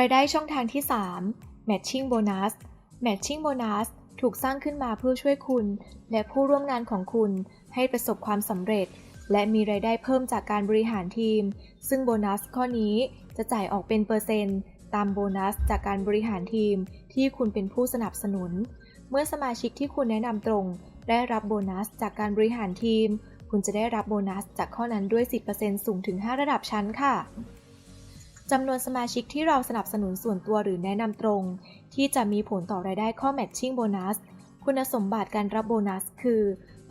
รายได้ช่องทางที่ 3 Matching Bonus Matching Bonus ถูกสร้างขึ้นมาเพื่อช่วยคุณ และผู้ร่วมงานของคุณให้ประสบความสำเร็จ และมีรายได้เพิ่มจากการบริหารทีม ซึ่งโบนัสข้อนี้จะจ่ายออกเป็นเปอร์เซ็นต์ ตามโบนัสจากการบริหารทีมที่คุณเป็นผู้สนับสนุน เมื่อสมาชิกที่คุณแนะนำตรง ได้รับโบนัสจากการบริหารทีม คุณจะได้รับโบนัสจากข้อนั้นด้วย 10%สูงถึง 5 ระดับชั้นค่ะ จำนวนสมาชิกที่เราสนับสนุนส่วนตัวหรือแนะนำตรง ที่จะมีผลต่อรายได้ข้อ matching bonus คุณสมบัติการรับโบนัส คือ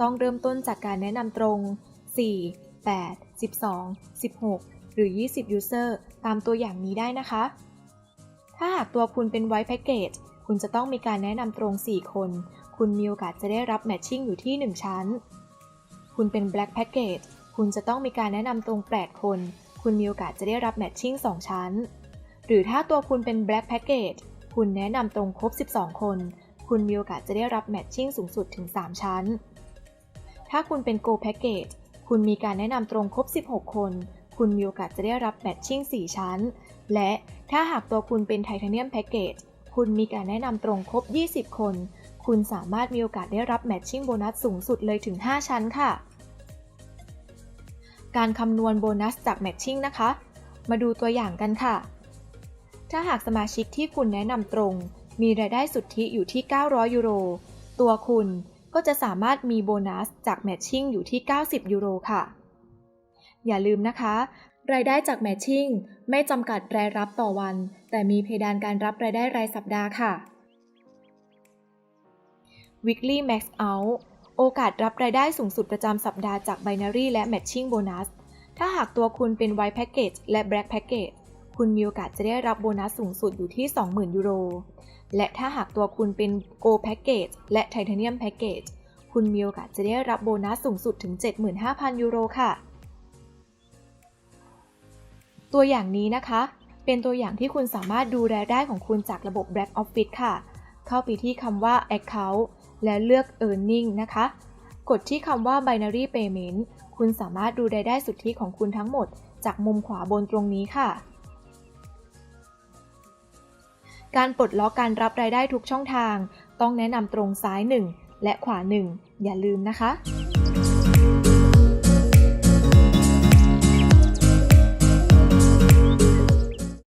ต้องเริ่มต้นจากการแนะนำตรง 4 8 12 16 หรือ 20 user ตามตัวอย่างนี้ได้นะคะ ถ้าหากตัวคุณเป็น white package คุณจะต้องมีการแนะนำตรง 4 คน คุณมีโอกาสจะได้รับ matching อยู่ที่ 1 ชั้น คุณเป็น black package คุณจะต้องมีการแนะนำตรง 8 คน คุณมีโอกาสจะได้รับ matching 2ชั้น หรือถ้าตัวคุณเป็น black package คุณแนะนำตรงครบ 12 คน คุณมีโอกาสจะได้รับ matching สูงสุดถึง 3 ชั้น ถ้าคุณเป็น go package คุณมีการแนะนำตรงครบ 16 คน คุณมีโอกาสจะได้รับ matching 4ชั้น และถ้าหากตัวคุณเป็น titanium package คุณมีการแนะนำตรงครบ 20 คน คุณสามารถมีโอกาสได้รับ matching โบนัสสูงสุดเลยถึง 5 ชั้นค่ะ การคำนวณโบนัสจาก matching นะคะ มาดูตัวอย่างกันค่ะ ถ้าหากสมาชิกที่คุณแนะนำตรง มีรายได้สุทธิอยู่ที่ 900 ยูโร ตัวคุณก็จะสามารถมีโบนัสจาก matching อยู่ที่ 90 ยูโรค่ะ อย่าลืมนะคะ รายได้จาก matching ไม่จำกัดรายรับต่อวัน แต่มีเพดานการรับรายได้รายสัปดาห์ค่ะ Weekly Max Out โอกาสรับรายได้สูงสุดประจำสัปดาห์จาก Binary และ Matching Bonus ถ้าหากตัวคุณเป็น White Package และ Black Package คุณมีโอกาสจะได้รับโบนัสสูงสุดอยู่ที่ 20,000 ยูโร และถ้าหากตัวคุณเป็น Go Package และ Titanium Package คุณมีโอกาสจะได้รับโบนัสสูงสุดถึง 75,000 ยูโรค่ะ ตัวอย่างนี้นะคะ เป็นตัวอย่างที่คุณสามารถดูรายได้ของคุณจากระบบ Black Office ค่ะ เข้าไปที่คำว่า Account และเลือก Earning นะคะ กดที่คำว่า Binary Payment คุณสามารถดูรายได้สุทธิของคุณทั้งหมด จากมุมขวาบนตรงนี้ค่ะ การปลดล็อกการรับรายได้ทุกช่องทาง ต้องแนะนำตรงซ้าย 1 และขวา 1 อย่าลืมนะคะ